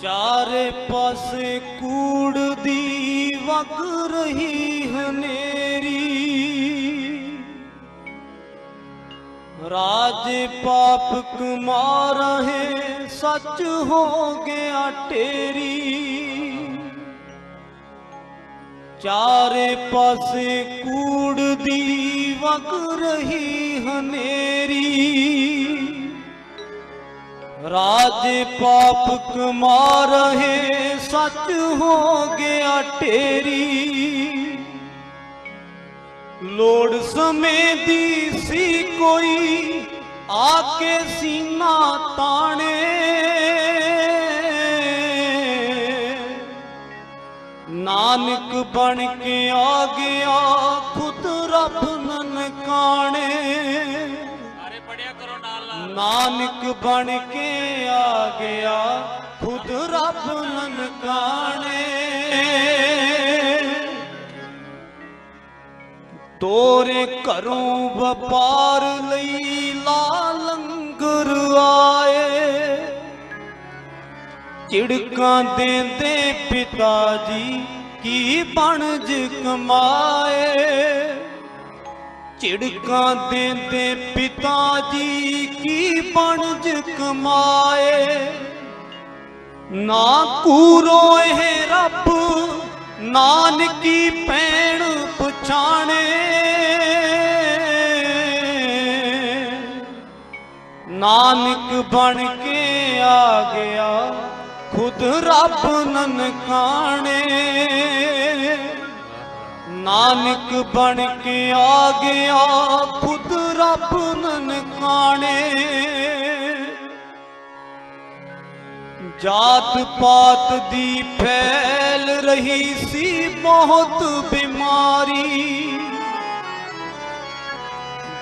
ਚਾਰੇ ਪਾਸੇ ਕੂੜ ਦੀ ਵਗ ਰਹੀ ਹਨੇਰੀ ਰਾਜ ਪਾਪ ਕਮਾ ਰਹੇ ਸੱਚ ਹੋ ਗਿਆ ਟੇਰੀ। ਚਾਰੇ ਪਾਸੇ ਕੂੜ ਦੀ ਵਗ ਰਹੀ ਹਨੇਰੀ ਰਾਜ ਪਾਪ ਕਮਾ ਰਹੇ ਸੱਚ ਹੋ ਗਿਆ ਟੇਰੀ ਲੋੜ ਸਮੇਂ ਦੀ ਸੀ ਕੋਈ ਆ ਕੇ ਸੀਨਾ ਤਾਣੇ। ਨਾਨਕ ਬਣ ਕੇ ਆ ਗਿਆ, ਖੁਦ ਰੱਬ ਨਨਕਾਣੇ। ਨਾਨਕ ਬਣ ਕੇ ਆ ਗਿਆ, ਖੁਦ ਰੱਬ ਨਨਕਾਣੇ। ਤੋਰੇ ਘਰੋਂ ਵਪਾਰ ਲਈ ਲਾ ਲੰਗਰ ਆਏ। ਝਿੜਕਾਂ ਦੇਂਦੇ ਪਿਤਾ ਜੀ, ਕੀ ਬਣਜ ਕਮਾਏ। ਝਿੜਕਾਂ ਦੇਂਦੇ ਪਿਤਾ ਜੀ, ਕੀ ਬਣਜ ਕਮਾਏ? ਨਾ ਕੂਰੋ ਇਹ ਰੱਬ, ਨਾਨਕੀ ਪੈਣ ਪਛਾਣੇ। ਨਾਨਕ ਬਣ ਕੇ ਆ ਗਿਆ, ਖੁਦ ਰੱਬ ਨਨਕਾਣੇ। ਨਾਨਕ ਬਣ ਕੇ ਆ ਗਿਆ, ਖੁਦ ਰੱਬ ਨਨਕਾਣੇ ਜਾਤ ਪਾਤ ਦੀ ਫੈਲ ਰਹੀ ਸੀ ਬਹੁਤ ਬਿਮਾਰੀ।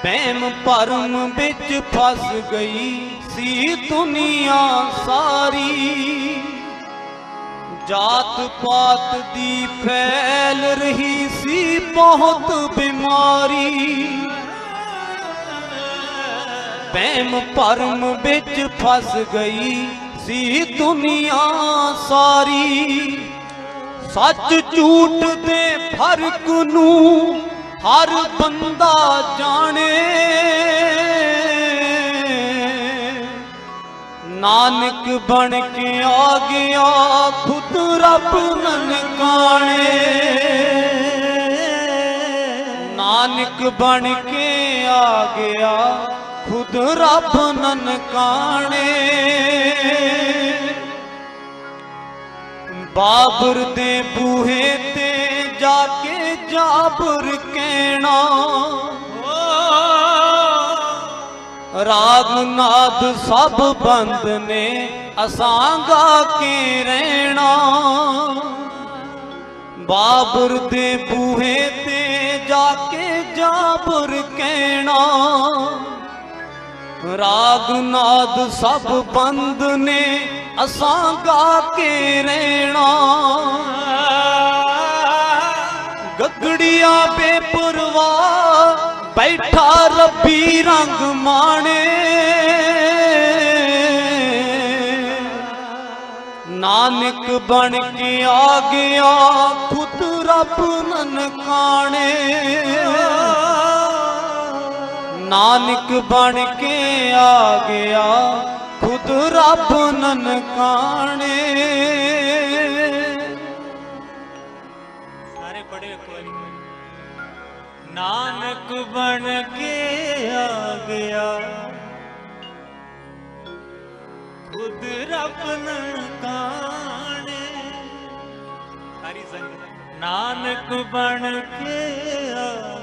ਬਹਿਮ ਭਰਮ ਵਿੱਚ ਫਸ ਗਈ ਸੀ ਦੁਨੀਆ ਸਾਰੀ। ਜਾਤ ਪਾਤ ਦੀ ਫੈਲ ਰਹੀ ਸੀ, ਬਹੁਤ ਬਿਮਾਰੀ। ਬਹਿਮ ਭਰਮ ਵਿੱਚ ਫਸ ਗਈ ਸੀ ਦੁਨੀਆ ਸਾਰੀ। ਸੱਚ ਝੂਠ ਦੇ ਫ਼ਰਕ ਨੂੰ ਹਰ ਬੰਦਾ ਜਾਣੇ। ਨਾਨਕ ਬਣ ਕੇ ਆ ਗਿਆ ਖੁਦ ਰੱਬ ਨਨਕਾਣੇ ਨਾਨਕ ਬਣ ਕੇ ਆ ਗਿਆ, ਖੁਦ ਰੱਬ ਨਨ ਕਾਣੇ। ਬਾਬਰ ਦੇ ਬੂਹੇ ਤੇ ਜਾ ਕੇ ਜਾਬਰ ਕਹਿਣਾ ਰਾਗ ਨਾਦ ਸਭ ਬੰਦ ਨੇ ਅਸਾਂ ਗਾ ਕੇ ਰਹਿਣਾ? ਬਾਬਰ ਦੇ ਬੂਹੇ ਤੇ ਜਾ ਕੇ ਜਾਬਰ ਕਹਿਣਾ। ਰਾਗ ਨਾਦ ਸਭ ਬੰਦ ਨੇ ਅਸਾਂ ਗਾ ਕੇ ਰਹਿਣਾ? ਗੱਗੜੀਆਂ ਬੇਪਰਵਾਹ ਬੈਠਾ ਰੱਬੀ ਰੰਗ ਮਾਣੇ। ਨਾਨਕ ਬਣ ਕੇ ਆ ਗਿਆ ਖੁਦ ਰੱਬ ਨਨਕਾਣੇ। ਨਾਨਕ ਬਣ ਕੇ ਆ ਗਿਆ ਖੁਦ ਰੱਬ ਨਨਕਾਣੇ। ਨਾਨਕ ਬਣ ਕੇ ਆ ਗਿਆ। ਖੁਦ ਰੱਬ ਨਨਕਾਣੇ ਸਾਰੀ ਸੰਗਤ। ਨਾਨਕ ਬਣ ਕੇ ਆ